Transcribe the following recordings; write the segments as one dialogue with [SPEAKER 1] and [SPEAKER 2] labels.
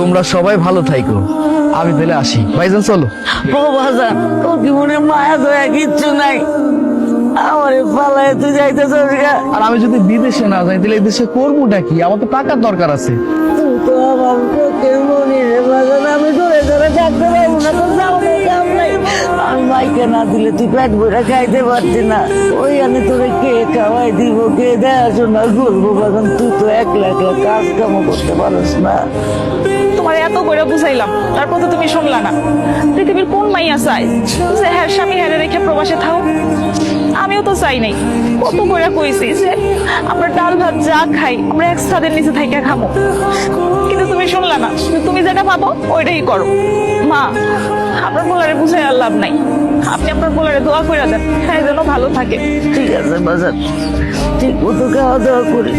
[SPEAKER 1] তোমরা সবাই ভালো থাইকো। আমি তাহলে আসি। ভাইজান চলো।
[SPEAKER 2] ও তোর মনে মায়া দয়া কিচ্ছু নাই। আমারে পালায় তুই যাইতেছ
[SPEAKER 1] আর আমি যদি বিদেশে না যাই তাহলে দেশে করবোটা কি? আমার তো টাকার দরকার আছে।
[SPEAKER 2] তুই তো আমার চোখের মনি রে বাজান আমি ধরে ধরে থাকতে পারব না তোর যাওয়ার কাম নাই। আমি মাইকে না দিলে তুই পেট ভরে খাইতে পারছি না। ওই আমি তোরে কে খাওয়াই দিব কে দেখাশোনা করব বাজান তুই তো একলা একলা কাজ কামও করতে পারিস না।
[SPEAKER 3] তোমার এত করে বুঝাইলাম, তারপর তো তুমি শুনলা না। পৃথিবীর কোন মাইয়া চাই যে হ্যাঁ স্বামী হ্যাঁ রেখে প্রবাসে থাও। আমিও তো চাই নাই। কত করে কইছি যে আমরা ডাল ভাত যা খাই, আমরা এক ছাদের নিচে থাইকা খাব কিন্তু তুমি শুনলা না, তুমি যেটা ভাবো, ওইটাই করো। মা আপনার বলারে বুঝাই আর লাভ নাই। আপনি আপনার বলারে দোয়া করে দেন। হ্যাঁ যেন ভালো থাকে।
[SPEAKER 2] ঠিক আছে বাজান। ঠিক মতো খাওয়া দাওয়া করি।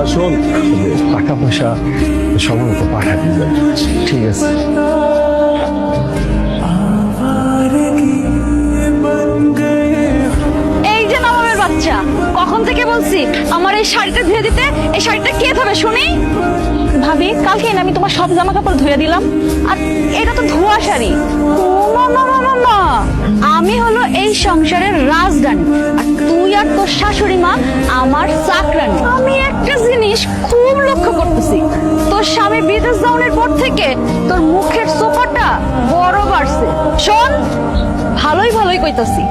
[SPEAKER 4] আর শোন টাকা পয়সা সময় মতো পাঠাবি
[SPEAKER 1] ঠিক আছে।
[SPEAKER 5] এই যে নবাবের বাচ্চা কখন থেকে বলছি আমার এই শাড়িটা ধুয়ে দিতে? এই শাড়িটা কে ধোবে শুনি?
[SPEAKER 3] ভাবি কালকে না আমি তোমার সব জামা কাপড় ধুয়ে দিলাম।
[SPEAKER 5] আর এটা তো ধোয়া শাড়ি। সংসারের রাজরানী আর তুই আর তোর শাশুড়ি মা আমার চাকরানি। আমি একটা জিনিস খুব লক্ষ্য করতেছি। তোর স্বামী বিদেশ যাওয়ার পর থেকে তোর মুখের সোফাটা বড় বাড়ছে। শোন, ভালোই ভালোই কইতাছি।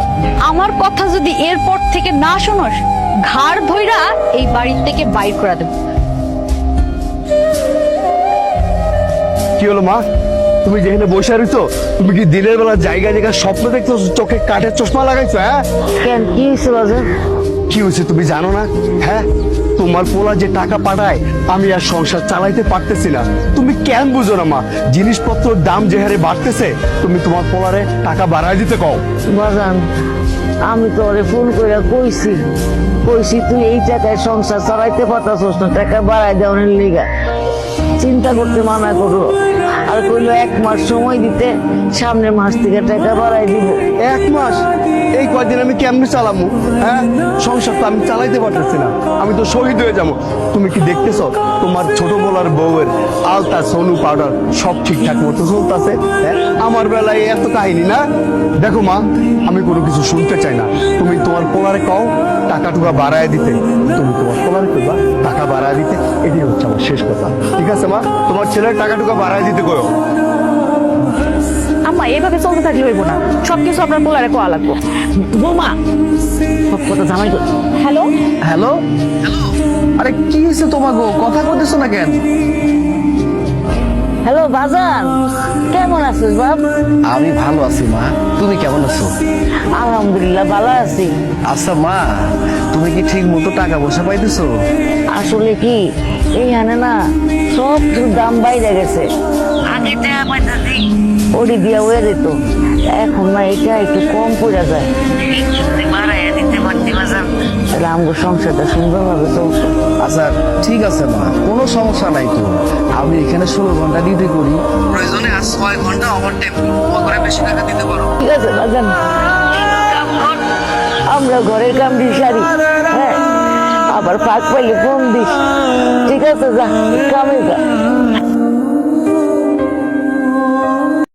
[SPEAKER 5] আমার কথা যদি এরপর থেকে না শোনস, ঘাড় ধইরা এই বাড়ির থেকে বাইর করে দেব।
[SPEAKER 4] কি হলো মা? তুমি যেখানে বসে রইছো তুমি কি দিনের বেলা জায়গা জায়গা স্বপ্ন দেখছ চোখে কাঠের চশমা লাগাইছো হ্যাঁ?
[SPEAKER 2] কেন কি হয়েছে
[SPEAKER 4] কি হয়েছে তুমি জানো না? হ্যাঁ? তোমার পোলা যে টাকা পাঠায় আমি আর সংসার চালাইতে পারতেছি না। তুমি কেন বুঝো না মা? জিনিসপত্রের দাম যে হারে বাড়তেছে তুমি তোমার পোলারে টাকা বাড়ায় দিতে কও।
[SPEAKER 2] বাজান আমি তো ওরে ফোন করে কইছি। কইছি তুই এই টাকায় সংসার চালাইতে পারতাছস না টাকা বাড়াই দেওয়ার লিগা। চিন্তা করতে মানা করল আর কইলো এক মাস সময় দিতে সামনের মাস থেকে টাকা বাড়াই দিব।
[SPEAKER 4] এক মাস? এই কয়দিন আমি কেমনে চালামু? হ্যাঁ? সংসার তো আমি চালাইতে পারতেছি না। আমি তো শহীদ হয়ে যাব। তুমি কি দেখতেছ? তোমার ছোট বলার বউয়ের আলতা, সোনু পাউডার সব ঠিকঠাক মতো চলতেছে হ্যাঁ? আমার বেলায় এত কাহিনী, না? দেখো মা, আমি কোনো কিছু শুনতে চাই না। তুমি তোমার পোলারে কও টাকা টুকা বাড়ায় দিতে। তুমি তোমার পোলারে কইবা, টাকা বাড়ায় দিতে। এটাই হচ্ছে আমার শেষ কথা। ঠিক আছে মা? তোমার ছেলের টাকা টুকা বাড়ায় দিতে কয়ো?
[SPEAKER 3] আম্মা চলতে থাকলে হইব না। সবকিছু আপনার পোলারে কোয়া লাগবো।
[SPEAKER 2] বৌমা সব কথা জামাই
[SPEAKER 3] হ্যালো?
[SPEAKER 1] হ্যালো? আরে কি হয়েছে তোমাকে কথা না কেন?
[SPEAKER 2] হ্যালো বাজান। কেমন আছিস বাপ?
[SPEAKER 1] আমি ভালো আছি মা। তুমি কেমন আছো?
[SPEAKER 2] আলহামদুলিল্লাহ ভালো আছি।
[SPEAKER 1] আচ্ছা মা তুমি কি ঠিক মতো টাকা পয়সা পাইতেছো?
[SPEAKER 2] আসলে কি এইখানে না সব দাম বাইরে গেছে। টাকা দিয়া হয়ে যেত এখন না এটা একটু কম পড়ে যায়। সংসারটা সুন্দরভাবে
[SPEAKER 1] আচ্ছা ঠিক আছে মা কোনো সমস্যা নাই তো। আমি এখানে ষোলো ঘণ্টা ডিউটি করি। প্রয়োজনে আজ ছয় ঘণ্টা ওভার টাইম করে বেশি টাকা দিতে পারো?
[SPEAKER 2] ঠিক আছে বাজান। আমরা ঘরের কাম দিই সারি। হ্যাঁ আবার ফাঁক পাইলে ফোন দিস। ঠিক আছে যা কামে যা।